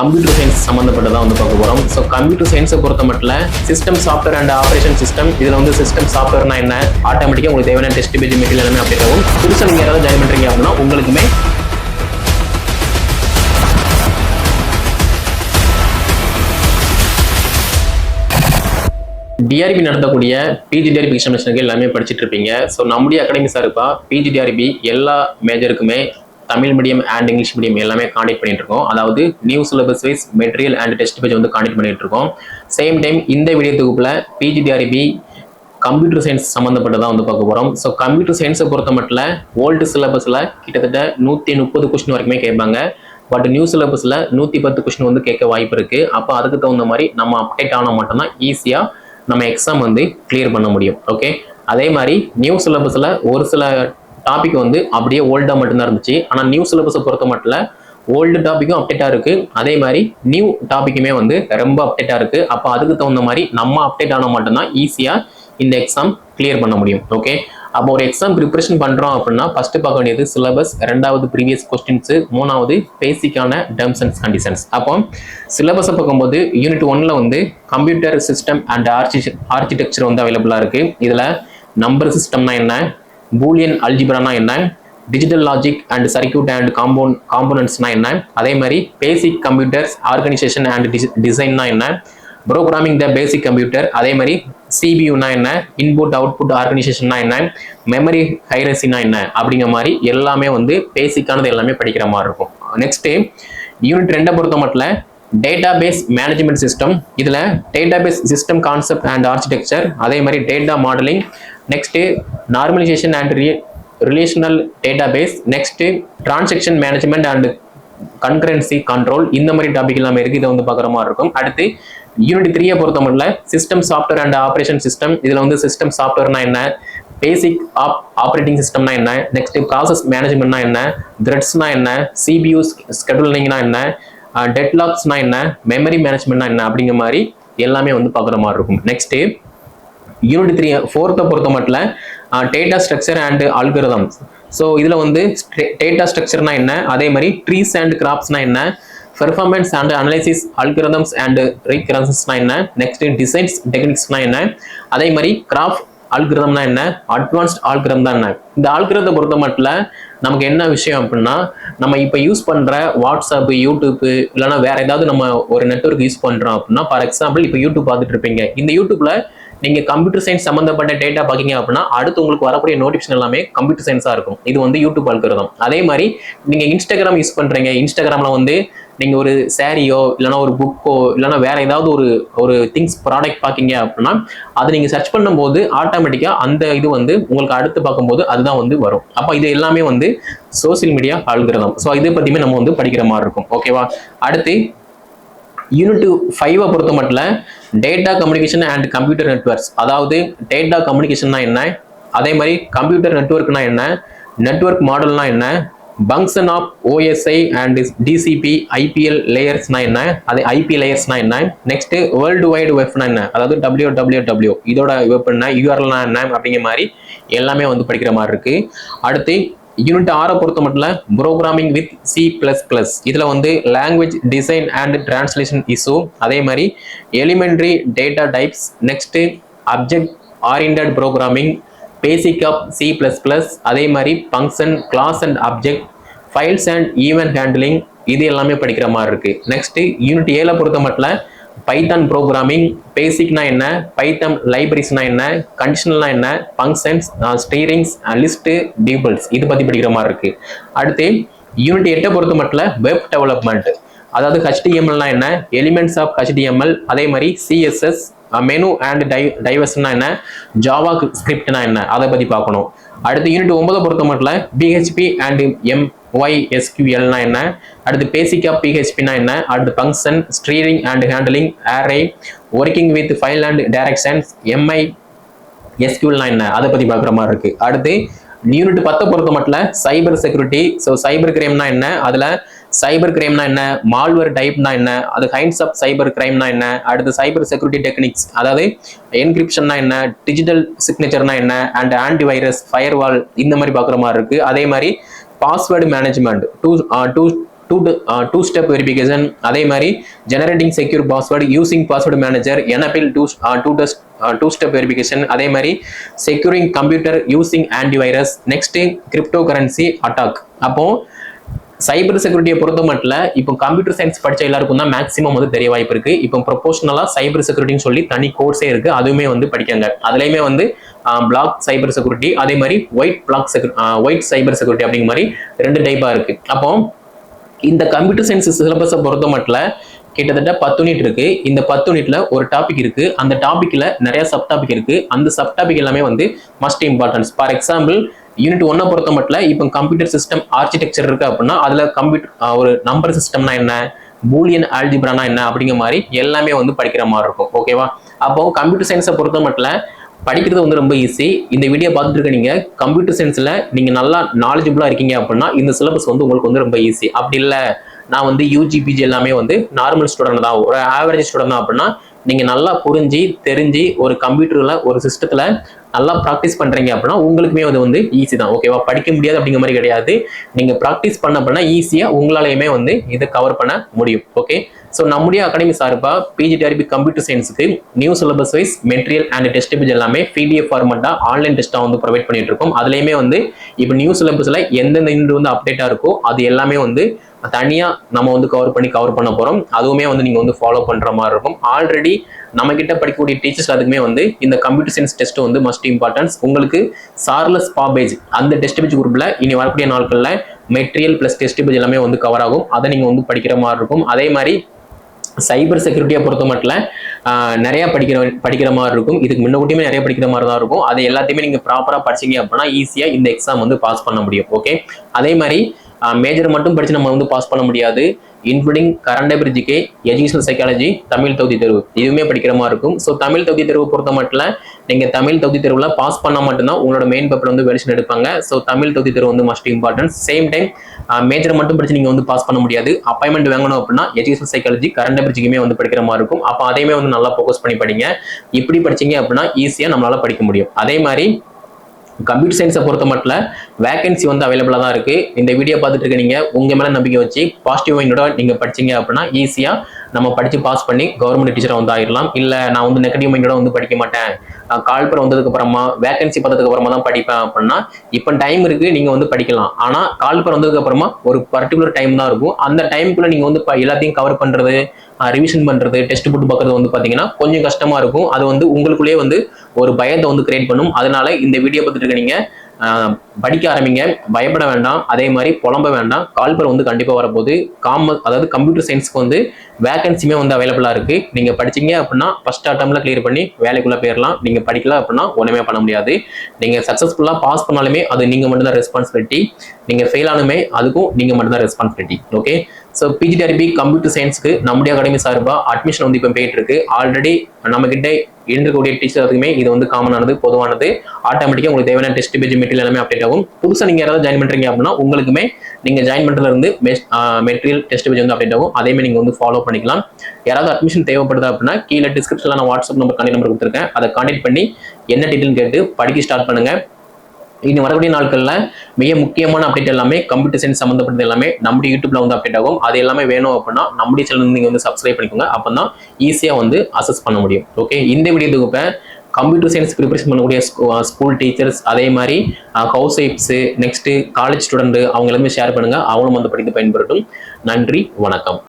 Computer science சம்மந்தப்பட்டதான் வந்து பார்க்க போகிறோம் ஸோ கம்ப்யூட்டர் சயின்ஸை பொறுத்த மட்டும் system software and operation system இதில் வந்து சிஸ்டம் சாஃப்ட்வேர்னா என்ன? ஆட்டோமேட்டிக்காக உங்களுக்கு தேவையான டெஸ்ட் பேஜ் மெட்டீரியல் எல்லாமே அப்டேட் ஆகும். புதுசாக நீங்கள் யாராவது ஜாயின் பண்ணுறீங்க அப்படின்னா உங்களுக்குமே டிஆர்பி நடத்தக்கூடிய பிஜிடிஆர்பி எக்ஸாமினேஷனுக்கு எல்லாமே படிச்சுட்டு இருப்பீங்க. ஸோ நம்முடைய அகாடமி சார்பா பிஜிடிஆர்பி எல்லா மேஜருக்குமே Tamil medium and English medium எல்லாமே காண்டக்ட் பண்ணிட்டு இருக்கோம் அதாவது new syllabus wise material and test page வந்து காண்டக்ட் பண்ணிட்டு இருக்கோம் சேம் டைம் இந்த வீடியோ தொகுப்பில் பிஜிடிஆர்பி கம்ப்யூட்டர் சயின்ஸ் சம்மந்தப்பட்டதான் வந்து பார்க்க போகிறோம் ஸோ கம்ப்யூட்டர் சயின்ஸை பொறுத்த மட்டும் ஓல்டு சிலபஸில் கிட்டத்தட்ட நூற்றி முப்பது கொஸ்டின் வரைக்குமே கேட்பாங்க. பட் நியூ சிலபஸில் நூற்றி பத்து கொஸ்டின் வந்து கேட்க வாய்ப்பு இருக்குது அப்போ அதுக்கு தகுந்த மாதிரி நம்ம அப்டேட் ஆனால் மட்டும்தான் ஈஸியாக நம்ம எக்ஸாம் வந்து கிளியர் பண்ண முடியும். ஓகே அதே மாதிரி நியூ சிலபஸில் ஒரு சில டாபிக் வந்து அப்படியே ஓல்டாக மட்டும்தான் இருந்துச்சு. ஆனால் நியூ சிலபஸை பொறுத்த மட்டும் ஓல்டு டாப்பிக்கும் அப்டேட்டாக இருக்குது அதே மாதிரி நியூ டாப்பிக்குமே வந்து ரொம்ப அப்டேட்டாக இருக்குது அப்போ அதுக்கு தகுந்த மாதிரி நம்ம அப்டேட் ஆனால் மட்டும்தான் ஈஸியாக இந்த எக்ஸாம் கிளியர் பண்ண முடியும். ஓகே அப்போ ஒரு எக்ஸாம் ப்ரிப்பரேஷன் பண்ணுறோம் அப்படின்னா ஃபஸ்ட்டு பார்க்க வேண்டியது சிலபஸ் ரெண்டாவது ப்ரீவியஸ் கொஸ்டின்ஸு மூணாவது பேசிக்கான டேர்ம்ஸ் அண்ட் கண்டிஷன்ஸ் அப்போ சிலபஸை பார்க்கும்போது யூனிட் ஒன்ல வந்து computer system and archi architecture வந்து அவைலபிளாக இருக்குது இதில் நம்பர் சிஸ்டம்னா என்ன? பூலியன் அல்ஜிப்ரானா என்ன? Digital logic and circuit and compon காம்போனன்ட்ஸ்னா என்ன? அதே மாதிரி பேசிக் கம்ப்யூட்டர்ஸ் ஆர்கனைசேஷன் அண்ட் டிசைன்னா என்ன? ப்ரோக்ராமிங் த பேசிக் கம்ப்யூட்டர் அதே மாதிரி சிபியூனா என்ன? இன்புட் அவுட்புட் ஆர்கனைசேஷன்னா என்ன? மெமரி ஹைரசினா என்ன? அப்படிங்கிற மாதிரி எல்லாமே வந்து பேசிக்கானது எல்லாமே படிக்கிற மாதிரி இருக்கும். நெக்ஸ்ட்டு யூனிட் ரெண்டை பொறுத்த மட்டும் டேட்டா பேஸ் மேனேஜ்மெண்ட் சிஸ்டம் இதில் database system concept and architecture அதே மாதிரி data modelling next normalisation and relational database next transaction management and concurrency control இந்த மாதிரி டாபிக் எல்லாமே இருக்குது இதை வந்து பார்க்குற மாதிரி இருக்கும். அடுத்து யூனிட் த்ரீயை பொறுத்த மட்டும் system software and operation system இதில் வந்து சிஸ்டம் சாஃப்ட்வேர்னா என்ன? பேசிக் ஆப் ஆப்ரேட்டிங் சிஸ்டம்னா என்ன? நெக்ஸ்ட் ப்ராசஸ் மேனேஜ்மெண்ட்னா என்ன? த்ரெட்ஸ்னா என்ன? சிபியூ ஸ்கெடுலிங்னா என்ன? டெட்லாக்ஸ்னா என்ன? மெமரி மேனேஜ்மெண்ட்னா என்ன? அப்படிங்கிற மாதிரி எல்லாமே வந்து பார்க்குற மாதிரி இருக்கும். நெக்ஸ்ட்டு யூனிட் த்ரீ ஃபோர்த்தை பொறுத்த மட்டும் data structure and algorithms so இதில் வந்து டேட்டா ஸ்ட்ரக்சர்னா என்ன? அதே மாதிரி ட்ரீஸ் அண்ட் கிராப்ஸ்னா என்ன? Performance and analysis algorithms and ரீகரன்சஸ்னா என்ன? நெக்ஸ்ட் டிசைன்ஸ் டெக்னிக்ஸ்னா என்ன? அதே மாதிரி கிராஃப்ட் ஆல்கிரதம்னா என்ன? அட்வான்ஸ்ட் ஆல்கிரம் தான் என்ன? இந்த ஆல்கிரத்தை பொறுத்த மட்டும் நமக்கு என்ன விஷயம் அப்படின்னா நம்ம இப்போ யூஸ் பண்ணுற வாட்ஸ்அப் யூடியூப்பு இல்லைனா வேற ஏதாவது நம்ம ஒரு நெட்ஒர்க் யூஸ் பண்ணுறோம் அப்படின்னா ஃபார் எக்ஸாம்பிள் இப்போ யூடியூப் பார்த்துட்டு இருப்பீங்க. இந்த யூடியூப்ல நீங்கள் கம்ப்யூட்டர் சயின்ஸ் சம்மந்தப்பட்ட டேட்டா பார்க்கிங்க அப்படின்னா அடுத்து உங்களுக்கு வரக்கூடிய நோட்டிஃபிகேஷன் எல்லாமே கம்ப்யூட்டர் சயின்ஸாக இருக்கும். இது வந்து யூடியூப் அல்கிறதும் அதே மாதிரி நீங்கள் இன்ஸ்டாகிராம் யூஸ் பண்ணுறீங்க இன்ஸ்டாகிராமில் வந்து நீங்கள் ஒரு சாரியோ இல்லைனா ஒரு புக்கோ இல்லைனா வேற ஏதாவது ஒரு ஒரு திங்ஸ் ப்ராடக்ட் பார்க்கீங்க அப்படின்னா அதை நீங்கள் சர்ச் பண்ணும்போது ஆட்டோமேட்டிக்காக அந்த இது வந்து உங்களுக்கு அடுத்து பார்க்கும்போது அதுதான் வந்து வரும். அப்போ இது எல்லாமே வந்து சோசியல் மீடியா ஆல்கிரதம் ஸோ இதை பற்றியுமே நம்ம வந்து படிக்கிற மாதிரி இருக்கும். ஓகேவா அடுத்து யூனிட் ஃபைவை பொறுத்த மட்டும் data communication and computer networks அதாவது டேட்டா கம்யூனிகேஷன்னா என்ன? அதே மாதிரி கம்ப்யூட்டர் நெட்ஒர்க்னா என்ன? நெட்ஒர்க் மாடல்னா என்ன? Function of OSI and TCP IPL லேயர்ஸ்னா என்ன? அது ஐபி லேயர்ஸ்னா என்ன? நெக்ஸ்ட் வேர்ல்டு வைடு வெப்னா என்ன? அதாவது டபிள்யூ டபிள்யூ டபிள்யூ இதோட வெப் என்ன யூஆர்எல்னா என்ன? அப்படிங்கிற மாதிரி எல்லாமே வந்து படிக்கிற மாதிரி இருக்கு. அடுத்து யூனிட் ஆறை பொறுத்த மட்டும் programming with C plus plus இதில் வந்து language design and translation issue அதே மாதிரி elementary data types next object oriented programming basic of C plus plus அதே மாதிரி function class and object files and event handling இது எல்லாமே படிக்கிற மாதிரி இருக்கு. நெக்ஸ்ட் யூனிட் ஏல பொறுத்த மட்டும் பைத்தான் ப்ரோக்ராமிங் பேசிக்னா என்ன? பைத்தன் லைப்ரரிஸ்னா என்ன? கண்டிஷனல்னா என்ன? ஃபங்க்ஷன்ஸ் ஸ்டீரிங்ஸ் லிஸ்ட்டு டீபிள்ஸ் இது பற்றி படிக்கிற மாதிரி இருக்குது அடுத்து யூனிட் எட்டை பொறுத்த மட்டும் வெப் டெவலப்மெண்ட் அதாவது ஹெச்டிஎம்எல்னா என்ன? எலிமெண்ட்ஸ் ஆஃப் ஹெச்டிஎம்எல் அதே மாதிரி சிஎஸ்எஸ் மெனு அண்ட் டை டைவர்ஸ்னா என்ன? ஜாவா ஸ்கிரிப்ட்னா என்ன? அதை பற்றி பார்க்கணும். அடுத்து யூனிட் ஒன்பதை பொறுத்த மட்டும் பிஹெச்பி அண்ட் எம் ஒய் எஸ்கியூஎல்னா என்ன? அடுத்து பேசிக்காக பிஹெச்பினா என்ன? அடுத்து function string and handling array working with file and directions Mi எஸ்கியூல்னா என்ன? அதை பற்றி பார்க்குற மாதிரி இருக்குது அடுத்து யூனிட் பத்தை பொறுத்த மட்டும் சைபர் செக்யூரிட்டி ஸோ சைபர் கிரைம்னா என்ன? அதில் சைபர் கிரைம்னா என்ன? மால்வர் டைப்னா என்ன? அது கைண்ட்ஸ் ஆஃப் சைபர் கிரைம்னா என்ன? அடுத்து சைபர் செக்யூரிட்டி டெக்னிக்ஸ் அதாவது என்கிரிப்ஷன்னா என்ன? டிஜிட்டல் சிக்னேச்சர்னா என்ன? அண்ட் ஆன்டி வைரஸ் ஃபயர்வால் இந்த மாதிரி பார்க்குற மாதிரி இருக்குது அதே மாதிரி password management two two two two step verification அதே மாதிரி generating secure password using password manager enable two two dust two step verification அதே மாதிரி securing computer using antivirus next cryptocurrency attack அப்போது சைபர் செக்யூரிட்டியை பொறுத்த மட்டும் இப்போ கம்ப்யூட்டர் சயின்ஸ் படிச்ச எல்லாருக்கும் தான் மேக்ஸிமம் வந்து தெரிய வாய்ப்பு இருக்கு. இப்போ ப்ரொபோஷனலா சைபர் செக்யூரிட்டின்னு சொல்லி தனி கோர்ஸே இருக்கு. அதுவுமே வந்து படிக்காங்க. அதுலயுமே வந்து பிளாக் சைபர் செக்யூரிட்டி அதே மாதிரி white black secu white cyber security அப்படிங்கிற மாதிரி ரெண்டு டைப்பா இருக்கு. அப்போ இந்த கம்ப்யூட்டர் சயின்ஸ் சிலபஸை பொறுத்த மட்டும் கிட்டத்தட்ட பத்து யூனிட் இருக்கு. இந்த பத்து யூனிட்ல ஒரு டாபிக் இருக்கு. அந்த டாபிக்ல நிறைய சப் டாபிக் இருக்கு. அந்த சப் டாபிக் எல்லாமே வந்து must importance for example unit ஒன்னை பொறுத்த மட்டும் இப்போ கம்ப்யூட்டர் சிஸ்டம் ஆர்கிடெக்சர் இருக்கு அப்படின்னா அதுல கம்ப்யூட்டர் ஒரு நம்பர் சிஸ்டம்னா என்ன பூலியன் ஆல்ஜிப்ரானா என்ன அப்படிங்கிற மாதிரி எல்லாமே வந்து படிக்கிற மாதிரி இருக்கும். ஓகேவா அப்போ கம்ப்யூட்டர் சயின்ஸை பொறுத்த மட்டும் படிக்கிறது வந்து ரொம்ப ஈஸி இந்த வீடியோ பார்த்துட்டு இருக்க நீங்க கம்ப்யூட்டர் சயின்ஸ்ல நீங்க நல்லா நாலேஜபிளா இருக்கீங்க அப்படின்னா இந்த சிலபஸ் வந்து உங்களுக்கு வந்து ரொம்ப ஈஸி அப்படி இல்லை நான் வந்து யூஜி பிஜி எல்லாமே வந்து நார்மல் ஸ்டூடெண்ட் தான். ஒரு ஆவரேஜ் ஸ்டூடெண்ட் தான் அப்படின்னா நீங்க நல்லா புரிஞ்சு தெரிஞ்சு ஒரு கம்ப்யூட்டர்ல ஒரு சிஸ்டத்துல நல்லா ப்ராக்டிஸ் பண்ணுறீங்க அப்படின்னா உங்களுக்குமே அது வந்து ஈஸி தான். ஓகேவா படிக்க முடியாது அப்படிங்கிற மாதிரி கிடையாது. நீங்கள் ப்ராக்டிஸ் பண்ண அப்படின்னா ஈஸியாக உங்களாலையுமே வந்து இதை கவர் பண்ண முடியும். ஓகே ஸோ நம்முடைய அகாடமி சார்பாக PGTRB computer சயின்ஸுக்கு new syllabus wise material and test page எல்லாமே பிடிஎஃப் ஃபார்மெட்டாக ஆன்லைன் டெஸ்ட்டாக வந்து ப்ரொவைட் பண்ணிட்டு இருக்கோம். அதுலேயுமே வந்து இப்போ நியூ சிலபஸில் எந்தெந்த இன்று வந்து அப்டேட்டாக இருக்கோ அது எல்லாமே வந்து தனியாக நம்ம வந்து கவர் பண்ணி கவர் பண்ண போகிறோம் அதுவுமே வந்து நீங்கள் வந்து ஃபாலோ பண்ணுற மாதிரி இருக்கும். ஆல்ரெடி நம்மக்கிட்ட படிக்கக்கூடிய டீச்சர்ஸ் அதுக்குமே வந்து இந்த கம்ப்யூட்டர் சயின்ஸ் டெஸ்ட் வந்து மஸ்ட் இம்பார்ட்டன்ஸ் உங்களுக்கு சார்லஸ் பாபேஜ் அந்த டெஸ்ட் பேஜ் குரூப்பில் இனி வரக்கூடிய நாட்களில் மெட்டீரியல் ப்ளஸ் டெஸ்ட் பேஜ் எல்லாமே வந்து கவர் ஆகும். அதை நீங்கள் வந்து படிக்கிற மாதிரி இருக்கும். அதே மாதிரி சைபர் செக்யூரிட்டியை பொறுத்த மட்டும் நிறைய படிக்கிற படிக்கிற மாதிரி இருக்கும். இதுக்கு முன்னக்கூட்டியுமே நிறைய படிக்கிற மாதிரி தான் இருக்கும். அது எல்லாத்தையுமே நீங்கள் ப்ராப்பராக படிச்சீங்க அப்படின்னா ஈஸியாக இந்த எக்ஸாம் வந்து பாஸ் பண்ண முடியும். ஓகே அதே மாதிரி மேஜர் மட்டும் படிச்சு நம்ம வந்து பாஸ் பண்ண முடியாது. இன்க்ளூடிங் கரண்ட் அபிரிஜிக்கு எஜுகேஷனல் சைக்காலஜி தமிழ் தொகுதி தேர்வு. இதுவுமே படிக்கிற மாதிரி இருக்கும். ஸோ தமிழ் தொகுதி தேர்வு பொறுத்த மட்டும் நீங்க தமிழ் தொகுதி தேர்வுல பாஸ் பண்ணால் மட்டும்தான் உங்களோட மெயின் பேப்பர் வந்து வெளிச்சம் எடுப்பாங்க ஸோ தமிழ் தொகுதி தேர்வு வந்து must importance same time major மட்டும் படிச்சு நீங்க வந்து பாஸ் பண்ண முடியாது. அப்பாயின்மெண்ட் வாங்கணும் அப்படின்னா எஜுகேஷன் சைக்காலஜி கரண்ட் அபிரிஜிக்குமே வந்து படிக்கிற மாதிரி இருக்கும். அப்போ அதையுமே வந்து நல்லா ஃபோக்கஸ் பண்ணி படிங்க. இப்படி படிச்சீங்க அப்படின்னா ஈஸியாக நம்மளால படிக்க முடியும். அதே மாதிரி கம்ப்யூட்டர் சயின்ஸை பொறுத்த மட்டும் வேகன்சி வந்து அவைலபிளாக தான் இருக்குது இந்த வீடியோ பார்த்துட்டு இருக்க நீங்கள் உங்கள் மேலே நம்பிக்கை வச்சு பாசிட்டிவ் மைண்டோட நீங்க படிச்சீங்க அப்படின்னா ஈஸியாக நம்ம படித்து பாஸ் பண்ணி கவர்மெண்ட் டீச்சரை வந்து ஆயிடலாம். இல்லை நான் வந்து நெகட்டிவ் மைண்டோட வந்து படிக்க மாட்டேன். கால்பர் வந்ததுக்கு அப்புறமா வேகன்சி பார்த்ததுக்கு அப்புறமா தான் படிப்பேன் அப்படின்னா இப்போ டைம் இருக்கு நீங்க வந்து படிக்கலாம். ஆனா கால்பர் வந்ததுக்கு அப்புறமா ஒரு பர்டிகுலர் டைம் தான் இருக்கும். அந்த டைமுக்குள்ள நீங்க வந்து எல்லாத்தையும் கவர் பண்றது ரிவிஷன் பண்றது டெஸ்ட் போட்டு பார்க்கறது வந்து பாத்தீங்கன்னா கொஞ்சம் கஷ்டமா இருக்கும். அது வந்து உங்களுக்குள்ளேயே வந்து ஒரு பயத்தை வந்து கிரியேட் பண்ணும். அதனால இந்த வீடியோ பார்த்துட்டு இருக்க நீங்க படிக்க ஆரம்பிங்க. பயப்பட வேண்டாம். அதே மாதிரி புலம்ப வேண்டாம். கால்பர் வந்து கண்டிப்பாக வரப்போகுது. காம அதாவது கம்ப்யூட்டர் சயின்ஸ்க்கு வந்து வேகன்சியுமே வந்து அவைலபிளாக இருக்குது நீங்கள் படிச்சீங்க அப்படின்னா ஃபஸ்ட் அட்டம்ல கிளியர் பண்ணி வேலைக்குள்ளே போயிடலாம் நீங்கள் படிக்கல அப்படின்னா ஒன்றுமே பண்ண முடியாது. நீங்கள் சக்ஸஸ்ஃபுல்லாக பாஸ் பண்ணாலுமே அது நீங்கள் மட்டும்தான் ரெஸ்பான்சிபிலிட்டி நீங்கள் ஃபெயில் ஆனுமே அதுக்கும் நீங்கள் மட்டும்தான் responsibility okay so PGTRB computer சயின்ஸ்க்கு நம்முடைய அகாடமி சார்பாக அட்மிஷன் வந்து இப்போ போயிட்டு இருக்கு. ஆல்ரெடி நம்ம இருக்கக்கூடிய டீச்சர் அதுக்குமே இது வந்து காமனானது பொதுவானது. ஆட்டோமேட்டிக்காக உங்களுக்கு தேவையான டெஸ்ட் பேஜ் மெட்டீரியல் எல்லாமே அப்டேட் ஆகும். புதுசாக நீங்கள் யாராவது ஜாயின் பண்ணுறீங்க அப்படின்னா உங்களுக்குமே நீங்கள் ஜாயின் பண்ணுறதுல இருந்து மெட்டீரியல் டெஸ்ட் பேஜ் வந்து அப்டேட் ஆகும். அதேமாதிரி நீங்கள் வந்து ஃபாலோ பண்ணிக்கலாம். யாராவது அட்மிஷன் தேவைப்படுது அப்படின்னா கீழே டிஸ்கிரிப்ஷனில் நான் வாட்ஸ்அப் நம்பர் கான்டெக்ட் நம்பர் கொடுத்துருக்கேன். அதை கான்டெக்ட் பண்ணி என்ன டீட்டெயில் கேட்டு படிக்க ஸ்டார்ட் பண்ணுங்கள் இனி வரக்கூடிய நாட்களில் மிக முக்கியமான அப்டேட் எல்லாமே கம்ப்யூட்டர் சயின்ஸ் சம்மந்தப்பட்டது எல்லாமே நம்முடைய யூடியூப்ல வந்து அப்டேட் ஆகும். அது எல்லாமே வேணும் அப்படின்னா நம்முடைய சேனல் நீங்கள் வந்து சப்ஸ்கிரைப் பண்ணிக்கோங்க. அப்போ தான் ஈஸியாக வந்து அசஸ் பண்ண முடியும். ஓகே இந்த வீடியோ தொகுப்பை கம்ப்யூட்டர் சயின்ஸ் ப்ரிப்பரேஷன் பண்ணக்கூடிய ஸ்கூல் டீச்சர்ஸ் uh, அதே மாதிரி ஹவுஸ் ஒய்ஃப்ஸு நெக்ஸ்ட்டு காலேஜ் ஸ்டூடெண்ட் அவங்க எல்லாமே ஷேர் பண்ணுங்கள் அவங்களும் வந்து படித்து பயன்படுத்தும் நன்றி வணக்கம்.